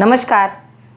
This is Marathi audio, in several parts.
नमस्कार.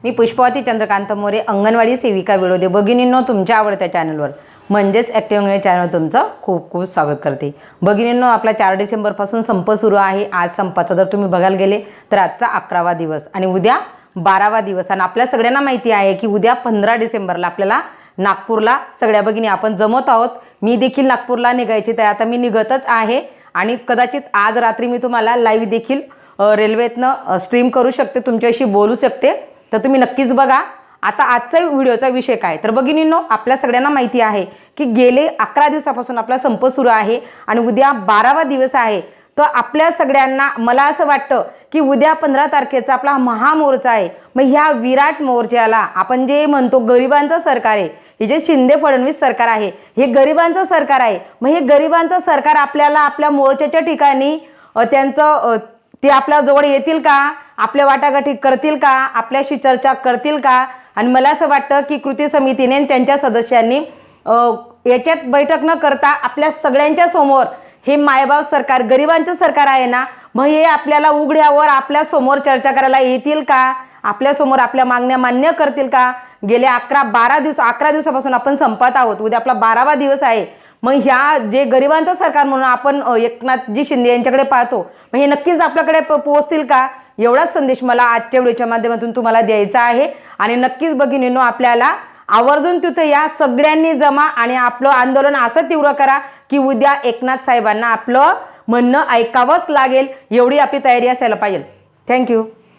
मी पुष्पावती चंद्रकांत मोरे अंगणवाडी सेविका विरोधे भगिनींनो तुमच्या आवडत्या चॅनलवर. म्हणजेच ॲक्टिव्ह चॅनल तुमचं खूप खूप स्वागत करते. भगिनींनो आपला चार डिसेंबरपासून संप सुरू आहे. आज संपाचा जर तुम्ही बघायला गेले तर आजचा अकरावा दिवस आणि उद्या बारावा दिवस. आणि आपल्या सगळ्यांना माहिती आहे की उद्या पंधरा डिसेंबरला आपल्याला नागपूरला सगळ्या भगिनी आपण जमत आहोत. मी देखील नागपूरला निघायची तर आता मी निघतच आहे. आणि कदाचित आज रात्री मी तुम्हाला लाईव्ह देखील रेल्वेतनं स्ट्रीम करू शकते तुमच्याशी बोलू शकते. तर तुम्ही नक्कीच बघा. आता आजचा व्हिडिओचा विषय काय? तर भगिनींनो आपल्या सगळ्यांना माहिती आहे की गेले अकरा दिवसापासून आपला संप सुरू आहे आणि उद्या बारावा दिवस आहे. तर आपल्या सगळ्यांना मला असं वाटतं की उद्या पंधरा तारखेचा आपला महामोर्चा आहे. मग ह्या विराट मोर्चाला आपण जे म्हणतो गरिबांचं सरकार आहे हे जे शिंदे फडणवीस सरकार आहे हे गरिबांचं सरकार आहे. मग हे गरिबांचं सरकार आपल्याला आपल्या मोर्चाच्या ठिकाणी त्यांचं ते आपल्याजवळ येतील का? आपल्या वाटाघाटी करतील का? आपल्याशी चर्चा करतील का? आणि मला असं वाटतं की कृती समितीने त्यांच्या सदस्यांनी याच्यात बैठक न करता आपल्या सगळ्यांच्या समोर हे मायबाप सरकार गरिबांचं सरकार आहे ना मग हे आपल्याला उघड्यावर आपल्यासमोर चर्चा करायला येतील का? आपल्यासमोर आपल्या मागण्या मान्य करतील का? गेल्या अकरा बारा दिवस अकरा दिवसापासून आपण संपत आहोत. उद्या आपला बारावा दिवस आहे. मग ह्या जे गरिबांचं सरकार म्हणून आपण एकनाथजी शिंदे यांच्याकडे पाहतो मग हे नक्कीच आपल्याकडे प- पोहोचतील का? एवढाच संदेश मला आजच्या व्हिडिओच्या माध्यमातून तुम्हाला द्यायचा आहे. आणि नक्कीच भगिनींनो आपल्याला आवर्जून तिथे या सगळ्यांनी जमा आणि आपलं आंदोलन असं तीव्र करा की उद्या एकनाथ साहेबांना आपलं म्हणणं ऐकावंच लागेल. एवढी आपली तयारी असायला पाहिजे. थँक्यू